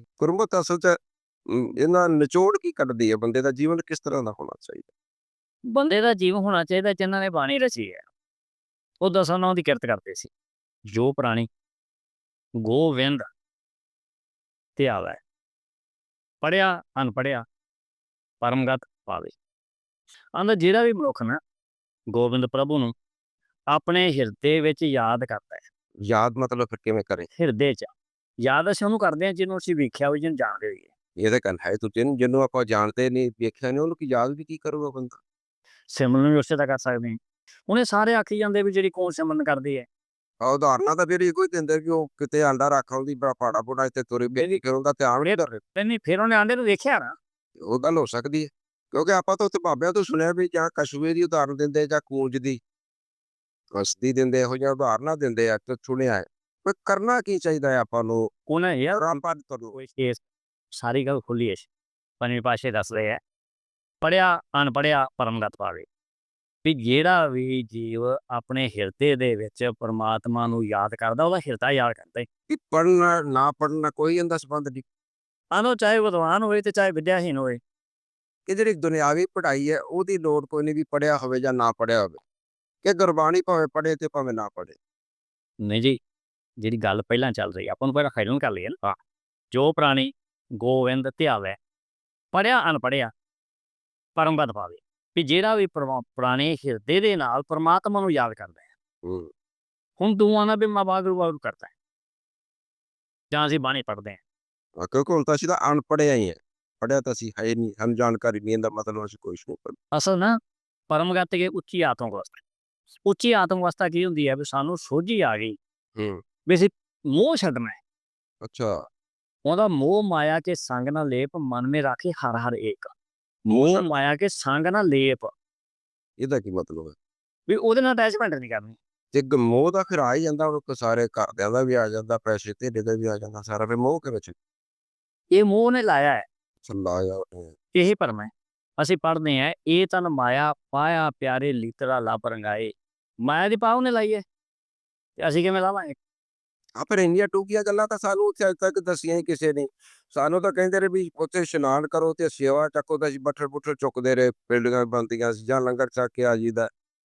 ਗੁਰਮਤ ਅਸਲ 'ਚ ਇਹਨਾਂ ਨਿਚੋੜ ਕੀ ਕੱਢਦੀ ਹੈ? ਬੰਦੇ ਦਾ ਜੀਵਨ ਕਿਸ ਤਰ੍ਹਾਂ ਦਾ ਹੋਣਾ ਚਾਹੀਦਾ? ਬੰਦੇ ਦਾ ਜੀਵਨ ਹੋਣਾ ਚਾਹੀਦਾ ਜਿਨ੍ਹਾਂ ਨੇ ਬਾਣੀ ਰਚੀ ਹੈ। ਉਹ ਦਸਾਂ ਨਾਮ ਦੀ ਕਿਰਤ ਕਰਦੇ ਸੀ। ਜੋ ਪ੍ਰਾਣੀ ਗੋਵਿੰਦ ਤੇ ਆਵੇ। ਪੜਿਆ ਅਨਪੜਿਆ ਪਰਮਗਤ ਪਾਵੇ। ਆਂਦਾ ਜਿਹੜਾ ਵੀ ਮਨੁੱਖ ਨਾ ਗੋਬਿੰਦ ਪ੍ਰਭੂ ਨੂੰ ਆਪਣੇ ਹਿਰਦੇ ਵਿੱਚ ਯਾਦ ਕਰਦਾ ਹੈ। ਯਾਦ ਮਤਲਬ ਫਿਰ ਕਿਵੇਂ ਕਰੇ? ਹਿਰਦੇ 'ਚ। ਯਾਦ ਅਸੀਂ ਉਹਨੂੰ ਕਰਦੇ ਹਾਂ ਜਿਹਨੂੰ ਅਸੀਂ ਵੇਖਿਆ ਹੋਵੇ ਜਿਹਨੂੰ ਜਾਣਦੇ ਹੋਈਏ। ਇਹਦੇ ਕੰਨ ਹੈ ਤੂੰ ਜਿਹਨੂੰ ਜਿਹਨੂੰ ਆਪਾਂ ਜਾਣਦੇ ਨਹੀਂ ਵੇਖਿਆ ਨਹੀਂ ਉਹਨੂੰ ਕੀ ਯਾਦ ਵੀ ਕੀ ਕਰੂਗਾ ਬੰਦਾ? ਸਿਮਰਨ ਵੀ ਉਸੇ ਦਾ ਕਰ ਸਕਦੇ ਹਾਂ। ਉਹਨੇ ਸਾਰੇ ਆਖੀ ਜਾਂਦੇ ਵੀ ਜਿਹੜੀ ਕੌਣ ਸਿਮਰਨ ਕਰਦੀ ਹੈ। ਆ ਉਦਾਹਰਨਾਂ ਤਾਂ ਫਿਰ ਇਹੋ ਹੀ ਦਿੰਦੇ ਕਿ ਉਹ ਕਿਤੇ ਆਂਡਾ ਰੱਖ ਆਉਂਦੀ ਬੜਾ ਪਾੜਾ ਪੋੜਾ ਇੱਥੇ ਤੁਰੇ ਬੇਰੀ ਫਿਰ ਉਹਦਾ ਧਿਆਨ ਨਹੀਂ ਕਰ ਤੇ ਨਹੀਂ ਫਿਰ ਉਹਨੇ ਆਂਡੇ ਨੂੰ ਵੇਖਿਆ ਨਾ। ਉਹ ਗੱਲ ਹੋ ਸਕਦੀ ਹੈ। ਕਿਉਂਕਿ ਆਪਾਂ ਤਾਂ ਉੱਥੇ ਬਾਬਿਆਂ ਤੋਂ ਸੁਣਿਆ ਵੀ ਜਾਂ ਕਛੂਏ ਦੀ ਉਦਾਹਰਨ ਦਿੰਦੇ ਜਾਂ ਕੂੰਜ ਦੀ ਕਸਦੀ ਦਿੰਦੇ ਇਹੋ ਜਿਹੀਆਂ ਉਦਾਹਰਨਾਂ ਦਿੰਦੇ ਆ ਤੇ ਸੁਣਿਆ ਹੈ। ਪਰ ਕਰਨਾ ਕੀ ਚਾਹੀਦਾ ਹੈ ਆਪਾਂ ਨੂੰ? ਉਹਨੇ ਯਾਰ ਰਾਮਪਾਲ ਤੁਹਾਨੂੰ ਕੋਈ ਕੇਸ ਸਾਰੀ ਗੱਲ ਖੁੱਲੀ ਹੈ ਪੰਜਵੇਂ ਪਾਸ਼ੇ ਦੱਸਦੇ ਆ ਪੜਿਆ ਅਨਪੜਿਆ ਪਰਮਗਤ ਪਾਵੇ ਵੀ ਜਿਹੜਾ ਵੀ ਜੀਵ ਆਪਣੇ ਹਿਰਦੇ ਦੇ ਵਿੱਚ ਪਰਮਾਤਮਾ ਨੂੰ ਯਾਦ ਕਰਦਾ ਉਹਦਾ ਹਿਰਦਾ ਯਾਦ ਕਰਦਾ ਹੈ। ਕਿ ਪੜਨਾ ਨਾ ਪੜਨਾ ਕੋਈ ਇਹਦਾ ਸੰਬੰਧ ਨਹੀਂ। ਆਨੋ ਚਾਹੇ ਵਿਦਵਾਨ ਹੋਵੇ ਤੇ ਚਾਹੇ ਵਿਦਿਆਹੀਨ ਹੋਵੇ ਕਿ ਜਿਹੜੀ ਦੁਨਿਆਵੀ ਪੜ੍ਹਾਈ ਹੈ ਉਹਦੀ ਲੋੜ ਕੋਈ ਨਹੀਂ ਵੀ ਪੜਿਆ ਹੋਵੇ ਜਾਂ ਨਾ ਪੜਿਆ ਹੋਵੇ। ਕਿ ਗੁਰਬਾਣੀ ਭਾਵੇਂ ਪੜੇ ਤੇ ਭਾਵੇਂ ਨਾ ਪੜੇ ਨਹੀਂ ਜੀ। ਜਿਹੜੀ ਗੱਲ ਪਹਿਲਾਂ ਚੱਲ ਰਹੀ ਆਪਾਂ ਨੂੰ ਪਹਿਲਾਂ ਖੈਰਨ ਕਰ ਲਈਏ ਨਾ। ਜੋ ਪ੍ਰਾਣੀ ਗੋਵਿੰਦ ਧਿਆਵੇ ਪੜਿਆ ਅਨਪੜਿਆ ਪਰਮਗਤ ਪਾਵੇ ਵੀ ਜਿਹੜਾ ਵੀ ਪਰਮਾ- ਪੁਰਾਣੇ ਹਿਰਦੇ ਦੇ ਨਾਲ ਪਰਮਾਤਮਾ ਨੂੰ ਯਾਦ ਕਰਦਾ ਹੈ। ਹੁਣ ਤੂੰ ਆਣਾ ਵੀ ਮੈਂ ਵਾਹਿਗੁਰੂ ਵਾਹਿਗੁਰੂ ਕਰਦਾ ਹੈ। ਜਾਂ ਅਸੀਂ ਬਾਣੀ ਪੜ੍ਹਦੇ ਹਾਂ। ਕਿਉਂਕਿ ਹੁਣ ਤਾਂ ਅਸੀਂ ਤਾਂ ਅਨਪੜਿਆ ਹੀ ਹੈ। ਪੜਿਆ ਤਾਂ ਅਸੀਂ ਹੈ ਨਹੀਂ ਸਾਨੂੰ ਜਾਣਕਾਰੀ ਨਹੀਂ ਇਹਦਾ ਮਤਲਬ ਅਸੀਂ ਕੋਈ ਸ਼ੋ ਕਰ ਅਸਲ ਨਾ ਪਰਮਗਤ ਕੇ ਉੱਚੀ ਆਤਮਕ ਅਵਸਥਾ ਉੱਚੀ ਆਤਮਕ ਅਵਸਥਾ ਕੀ ਹੁੰਦੀ ਹੈ ਵੀ ਸਾਨੂੰ ਸੋਝੀ ਆ ਗਈ। ਹੂੰ। ਵੀ ਅਸੀਂ ਮੋਹ ਛੱਡਣਾ ਹੈ। ਅੱਛਾ। ਉਹਦਾ ਮੋਹ ਮਾਇਆ ਕੇ ਸੰਗ ਨਾ ਲੇਪ ਮਨ ਮੇ ਰਾਖੇ ਹਰ ਹਰ ਏਕ। ਮੋਹ ਮਾਇਆ ਕੇ ਸੰਗ ਨਾ ਲੇਪ। ਇਹਦਾ ਕੀ ਮਤਲਬ ਹੈ? ਵੀ ਉਹਦੇ ਨਾਲ ਅਟੈਚਮੈਂਟ ਨਹੀਂ ਕਰਨੀ। ਤੇ ਮੋਹ ਦਾ ਫਿਰ ਆ ਹੀ ਜਾਂਦਾ ਉਹ ਸਾਰੇ ਘਰਦਿਆਂ ਦਾ ਵੀ ਆ ਜਾਂਦਾ ਪੈਸੇ ਧੇਲੇ ਦਾ ਵੀ ਆ ਜਾਂਦਾ ਸਾਰਾ ਫਿਰ ਮੋਹ ਕਿਵੇਂ ਚ ਇਹ ਮੋਹ ਨੇ ਲਾਇਆ ਹੈ। ਲਾਇਆ ਇਹੀ ਭਰਮ ਹੈ। ਅਸੀਂ ਪੜ੍ਹਦੇ ਹਾਂ ਇਹ ਤਨ ਮਾਇਆ ਪਾਇਆ ਪਿਆਰੇ ਲੀਤਰਾ ਲੱਭ ਰੰਗਾਏ। ਮਾਇਆ ਦੀ ਪਾਉ ਨੇ ਲਾਈ ਹੈ। ਤੇ ਅਸੀਂ ਕਿਵੇਂ ਲਾਵਾਂਗੇ? ਆ ਫਿਰ ਇੰਨੀਆਂ ਟੂਕੀਆਂ ਗੱਲਾਂ ਤਾਂ ਸਾਨੂੰ ਉੱਥੇ ਅੱਜ ਤੱਕ ਦੱਸੀਆਂ ਹੀ ਕਿਸੇ ਨੇ। ਸਾਨੂੰ ਤਾਂ ਕਹਿੰਦੇ ਰਹੇ ਵੀ ਉੱਥੇ ਇਸ਼ਨਾਨ ਕਰੋ ਤੇ ਸੇਵਾ ਚੱਕੋ ਤਾਂ ਅਸੀਂ ਬੱਠਲ ਬੁੱਠਲ ਚੁੱਕਦੇ ਰਹੇ ਬਿਲਡਿੰਗਾਂ ਬਣਦੀਆਂ ਸੀ ਜਾਂ ਲੰਗਰ ਛਕ ਕੇ ਆ ਜੀਦਾ